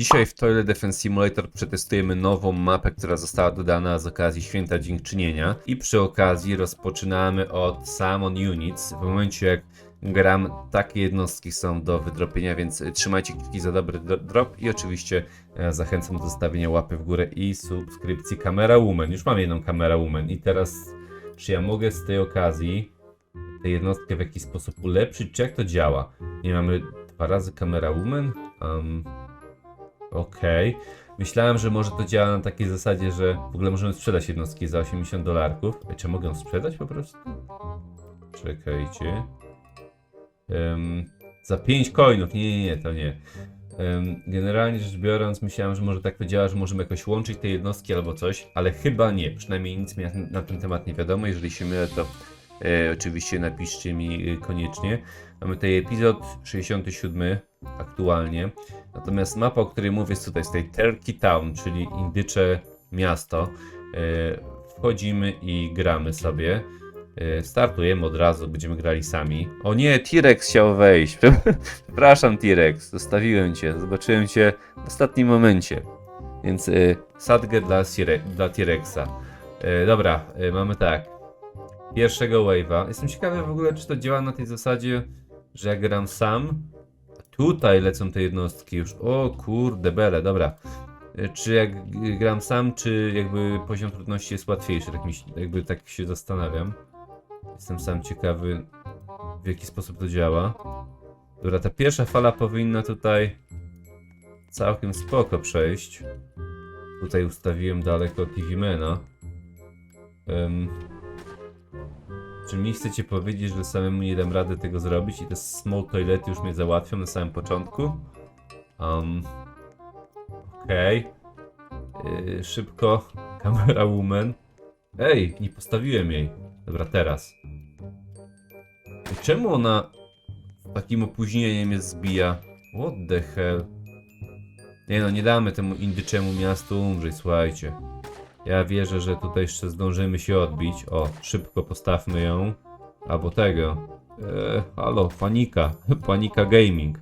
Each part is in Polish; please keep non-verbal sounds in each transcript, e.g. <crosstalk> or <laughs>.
Dzisiaj w Toilet Defense Simulator przetestujemy nową mapę, która została dodana z okazji Święta Dziękczynienia i przy okazji rozpoczynamy od Summon Units. W momencie jak gram, takie jednostki są do wydropienia, więc trzymajcie kciuki za dobry dro- drop i oczywiście e, zachęcam do zostawienia łapy w górę i subskrypcji Kamera Woman. Już mam jedną Kamera Woman i teraz czy ja mogę z tej okazji tę jednostkę w jakiś sposób ulepszyć, czy jak to działa? Nie mamy dwa razy Kamera Woman? Um, Okej. Myślałem, że może to działa na takiej zasadzie, że w ogóle możemy sprzedać jednostki za 80 dolarków. Ej, Czy mogę ją sprzedać po prostu? Czekajcie. Em, za 5 coinów. Nie, nie, nie, to nie. Em, generalnie rzecz biorąc, myślałem, że może tak to działa, że możemy jakoś łączyć te jednostki albo coś, ale chyba nie. Przynajmniej nic mi na, na ten temat nie wiadomo. Jeżeli się mylę, to e, oczywiście napiszcie mi e, koniecznie. Mamy tutaj epizod 67 aktualnie. Natomiast mapa, o której mówię, jest tutaj z tej Turkey Town, czyli indycze miasto. E, Wchodzimy i gramy sobie. E, Startujemy od razu, będziemy grali sami. O nie, T-Rex chciał wejść. <laughs> Przepraszam, T-Rex, zostawiłem cię. Zobaczyłem cię w ostatnim momencie. Więc y, sadgę dla, dla T-Rexa. E, dobra, e, mamy tak. Pierwszego wave'a. Jestem ciekawy w ogóle, czy to działa na tej zasadzie, że jak gram sam, Tutaj lecą te jednostki już. O kurde, bele, dobra. E, Czy jak gram sam, czy jakby poziom trudności jest łatwiejszy? Tak, mi jakby tak się zastanawiam. Jestem sam ciekawy, w jaki sposób to działa. Dobra, ta pierwsza fala powinna tutaj całkiem spoko przejść. Tutaj ustawiłem daleko TV-mena. Em, czy mi chcecie powiedzieć, że samemu nie dam rady tego zrobić i te small toilety już mnie załatwią na samym początku? Um, Okej. Yy, szybko. <laughs> Kamera woman. Ej, nie postawiłem jej. Dobra, teraz. Czemu ona takim opóźnieniem mnie zbija? What the hell? Nie no, nie damy temu indyczemu miastu umrzeć, słuchajcie. Ja wierzę, że tutaj jeszcze zdążymy się odbić. O, szybko postawmy ją. Albo tego. Eee, halo, panika. <laughs> Panika gaming.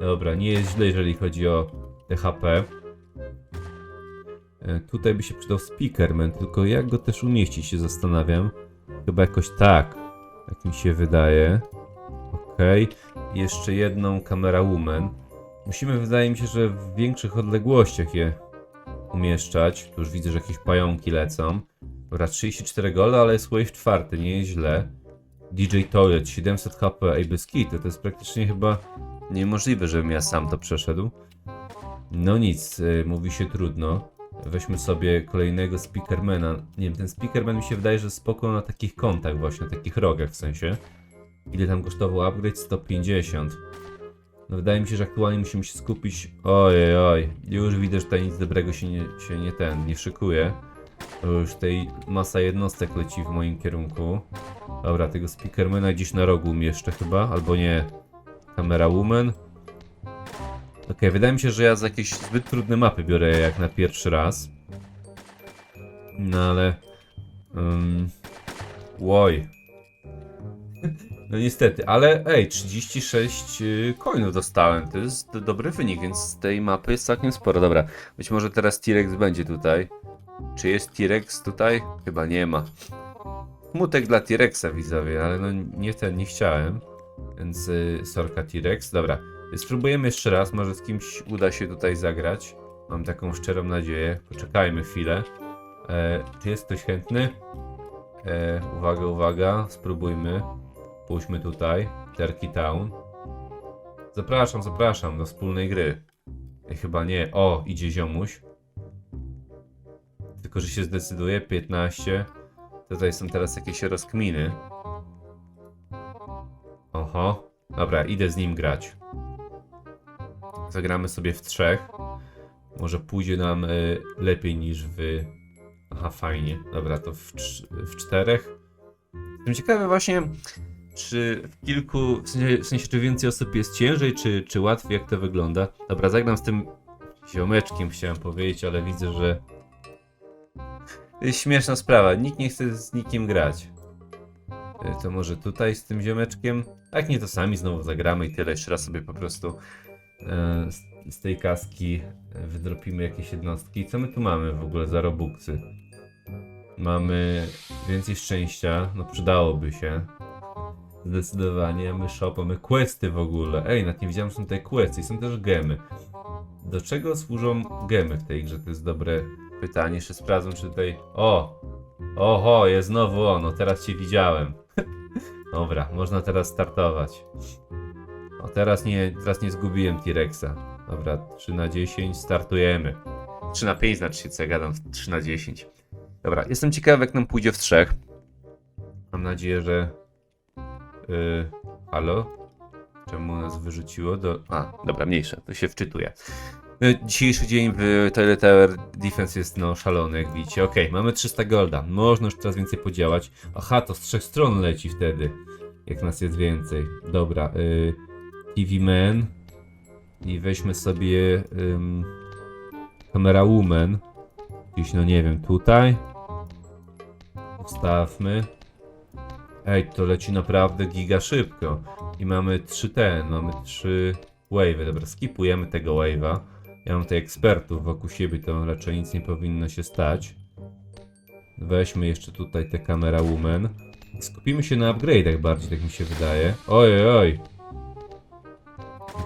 Dobra, nie jest źle, jeżeli chodzi o THP. E, tutaj by się przydał speakerman, tylko jak go też umieścić się zastanawiam. Chyba jakoś tak. Tak mi się wydaje. Okej. Jeszcze jedną kamera woman. Musimy, wydaje mi się, że w większych odległościach je umieszczać. Tu już widzę, że jakieś pająki lecą. Dobra, 34 golda, ale jest wave czwarty, nie jest źle. DJ Toilet, 700 HP, ej bez kitu, to jest praktycznie chyba niemożliwe, żebym ja sam to przeszedł. No nic, y, mówi się trudno. Weźmy sobie kolejnego speakermana. Nie wiem, ten speakerman mi się wydaje, że spoko na takich kątach właśnie, na takich rogach w sensie. Ile tam kosztował upgrade? 150. No wydaje mi się, że aktualnie musimy się skupić. Ojej, oj. Już widzę, że tutaj nic dobrego się nie, się nie ten, nie szykuje. Już tutaj masa jednostek leci w moim kierunku. Dobra, tego speakermana gdzieś na rogu umieszczę chyba, albo nie. Kamera woman. Okej, wydaje mi się, że ja za jakieś zbyt trudne mapy biorę jak na pierwszy raz. No ale... Um, łoj. No niestety, ale ej, 36 y, coinów dostałem, to jest dobry wynik, więc z tej mapy jest całkiem sporo. Dobra, być może teraz T-Rex będzie tutaj. Czy jest T-Rex tutaj? Chyba nie ma. Smutek dla T-Rexa widzowie, ale no nie ten, nie chciałem. Więc y, sorka T-Rex. Dobra, spróbujemy jeszcze raz, może z kimś uda się tutaj zagrać. Mam taką szczerą nadzieję. Poczekajmy chwilę. E, czy jest ktoś chętny? E, uwaga, uwaga, spróbujmy. Pójdźmy tutaj, Turkey Town. Zapraszam, zapraszam do wspólnej gry. Ej, chyba nie. O, idzie ziomuś. Tylko, że się zdecyduje. 15. Tutaj są teraz jakieś rozkminy. Oho. Dobra, idę z nim grać. Zagramy sobie w trzech. Może pójdzie nam y, lepiej niż w... Aha, fajnie. Dobra, to w, w czterech. Jestem ciekawy właśnie, czy w kilku, w sensie, w sensie czy więcej osób jest ciężej, czy, czy łatwiej, jak to wygląda. Dobra, zagram z tym ziomeczkiem, chciałem powiedzieć, ale widzę, że <laughs> śmieszna sprawa, nikt nie chce z nikim grać. Y, To może tutaj z tym ziomeczkiem? Jak nie, to sami znowu zagramy i tyle. Jeszcze raz sobie po prostu e, z tej kaski wydropimy jakieś jednostki. Co my tu mamy w ogóle za robuxy? Mamy więcej szczęścia, no przydałoby się. Zdecydowanie, mamy shop, mamy questy w ogóle. Ej, nawet nie widziałem, że są tutaj questy i są też gemy. Do czego służą gemy w tej grze? To jest dobre pytanie. Jeszcze sprawdzę, czy tutaj... O! Oho, jest znowu ono, teraz cię widziałem. <laughs> Dobra, można teraz startować. O, teraz nie, teraz nie zgubiłem T-Rexa. Dobra, 3 na 10, startujemy. 3 na 5 znaczy się, co ja gadam, 3 na 10. Dobra, jestem ciekawy, jak nam pójdzie w trzech. Mam nadzieję, że... Yy, halo? Czemu nas wyrzuciło do... A, dobra, mniejsze, to się wczytuje. Y, Dzisiejszy dzień w Toilet Tower Defense jest no szalony, jak widzicie. Okej, mamy 300 golda. Można już coraz więcej podziałać. Aha, to z trzech stron leci wtedy. Jak nas jest więcej. Dobra, y, TV Man. I weźmy sobie ym, Camera Woman. Gdzieś, no nie wiem, tutaj. Ustawmy. Ej, to leci naprawdę giga szybko. I mamy 3 ten, mamy 3 wave'y. Dobra, skipujemy tego wave'a. Ja mam tutaj ekspertów wokół siebie, to raczej nic nie powinno się stać. Weźmy jeszcze tutaj te kamera woman. Skupimy się na upgrade'ach bardziej, tak mi się wydaje. Oj, oj, oj.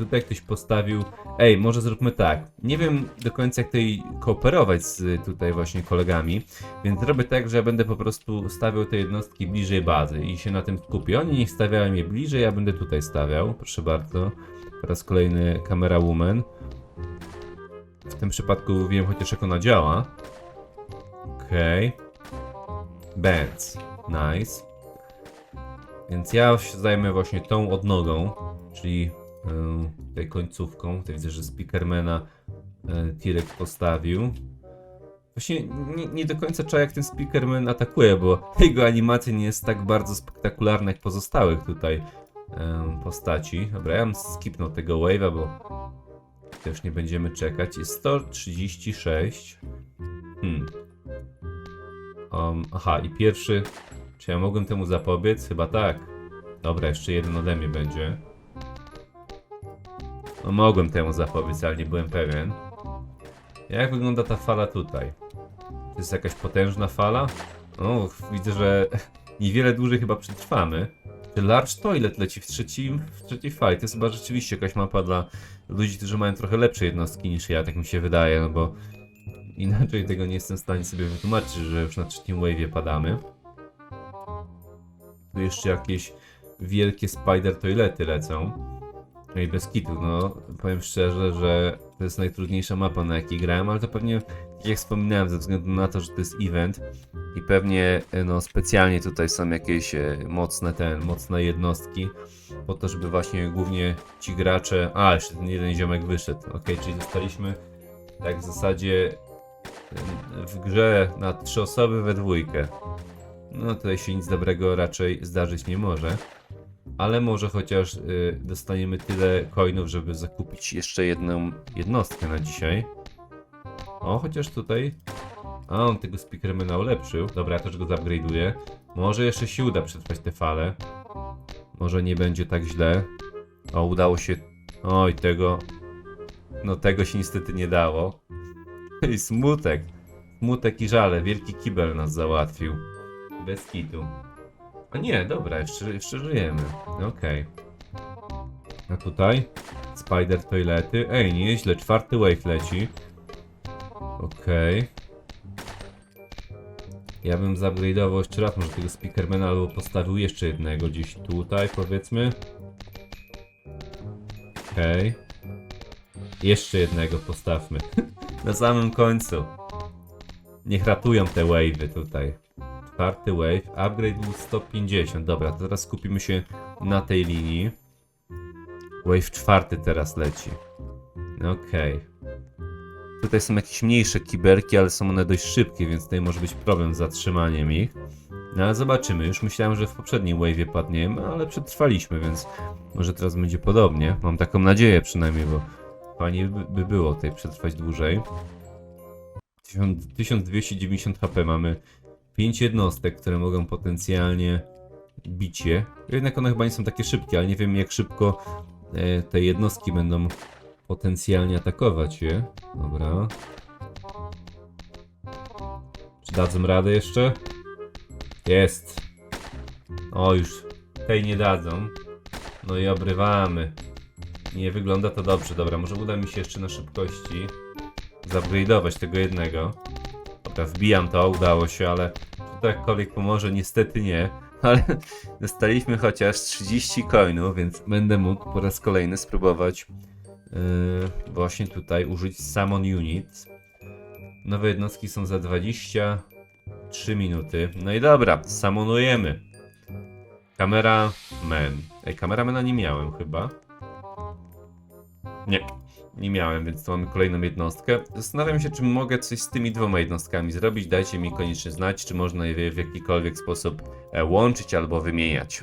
Tutaj ktoś postawił... Ej, może zróbmy tak. Nie wiem do końca jak tutaj kooperować z tutaj właśnie kolegami, więc zrobię tak, że ja będę po prostu stawiał te jednostki bliżej bazy i się na tym skupię. Oni niech stawiają je bliżej, ja będę tutaj stawiał. Proszę bardzo. Raz kolejny kamera woman. W tym przypadku wiem chociaż jak ona działa. Okej. Bands. Nice. Więc ja się zajmę właśnie tą odnogą, czyli y, tej końcówką. Tutaj widzę, że Speakermana y, Tirek postawił. Właśnie nie, nie do końca czuję jak ten Speakerman atakuje, bo jego animacja nie jest tak bardzo spektakularna jak pozostałych tutaj y, postaci. Dobra, ja bym skipnął tego wave'a, bo też nie będziemy czekać. Jest 136. Hmm. Um, aha, i pierwszy. Czy ja mogłem temu zapobiec? Chyba tak. Dobra, jeszcze jeden ode mnie będzie. No, mogłem temu zapobiec, ale nie byłem pewien. Jak wygląda ta fala tutaj? To jest jakaś potężna fala? O, widzę, że <laughs> niewiele dłużej chyba przetrwamy. Czy Large Toilet leci w, trzecim, w trzeciej fali. To jest chyba rzeczywiście jakaś mapa dla ludzi, którzy mają trochę lepsze jednostki niż ja, tak mi się wydaje, no bo inaczej tego nie jestem w stanie sobie wytłumaczyć, że już na trzecim wave'ie padamy. Tu jeszcze jakieś wielkie spider toilety lecą. No i bez kitu, no powiem szczerze, że to jest najtrudniejsza mapa na jakiej grałem, ale to pewnie, tak jak wspominałem, ze względu na to, że to jest event i pewnie e, no specjalnie tutaj są jakieś e, mocne ten, mocne jednostki po to, żeby właśnie głównie ci gracze... A, jeszcze ten jeden ziomek wyszedł. Ok, czyli zostaliśmy tak w zasadzie em, w grze na trzy osoby we dwójkę. No tutaj się nic dobrego raczej zdarzyć nie może. Ale może chociaż y, dostaniemy tyle coinów, żeby zakupić jeszcze jedną jednostkę na dzisiaj. O, chociaż tutaj... A, on tego speakermana ulepszył. Dobra, ja też go zupgrade'uję. Może jeszcze się uda przetrwać te fale. Może nie będzie tak źle. O, udało się. Oj, tego. No, tego się niestety nie dało. <laughs> I smutek. Smutek i żale. Wielki kibel nas załatwił. Bez kitu. A nie, dobra, jeszcze, jeszcze żyjemy. Okej. A tutaj? Spider toilety. Ej, nieźle. Czwarty wave leci. Okej. Ja bym zupgrade'ował jeszcze raz może tego speakermana albo postawił jeszcze jednego gdzieś tutaj powiedzmy. Okej. Jeszcze jednego postawmy. <laughs> Na samym końcu. Niech ratują te wave'y tutaj. Czwarty wave. Upgrade był 150. Dobra, to teraz skupimy się na tej linii. Wave czwarty teraz leci. Okej. Tutaj są jakieś mniejsze kiberki, ale są one dość szybkie, więc tutaj może być problem z zatrzymaniem ich. No ale zobaczymy. Już myślałem, że w poprzednim wave'ie padniemy, ale przetrwaliśmy, więc może teraz będzie podobnie. Mam taką nadzieję przynajmniej, bo fajnie by, by było tutaj przetrwać dłużej. 1000 1290 HP mamy 5 jednostek, które mogą potencjalnie bić je. Jednak one chyba nie są takie szybkie, ale nie wiem jak szybko e, te jednostki będą potencjalnie atakować je. Dobra. Czy dadzą radę jeszcze? Jest. O, już tej nie dadzą. No i obrywamy. Nie wygląda to dobrze. Dobra, może uda mi się jeszcze na szybkości zupgrade'ować tego jednego. Dobra, wbijam to, udało się, ale czy to jakkolwiek pomoże? Niestety nie. <laughs> Ale dostaliśmy chociaż 30 coinów, więc będę mógł po raz kolejny spróbować yy, właśnie tutaj użyć Summon Unit. Nowe jednostki są za 23 minuty. No i dobra, summonujemy. Kamera man. Ej, kameramana nie miałem chyba. Nie, nie miałem, więc tu mamy kolejną jednostkę. Zastanawiam się, czy mogę coś z tymi dwoma jednostkami zrobić. Dajcie mi koniecznie znać, czy można je w jakikolwiek sposób e, łączyć albo wymieniać.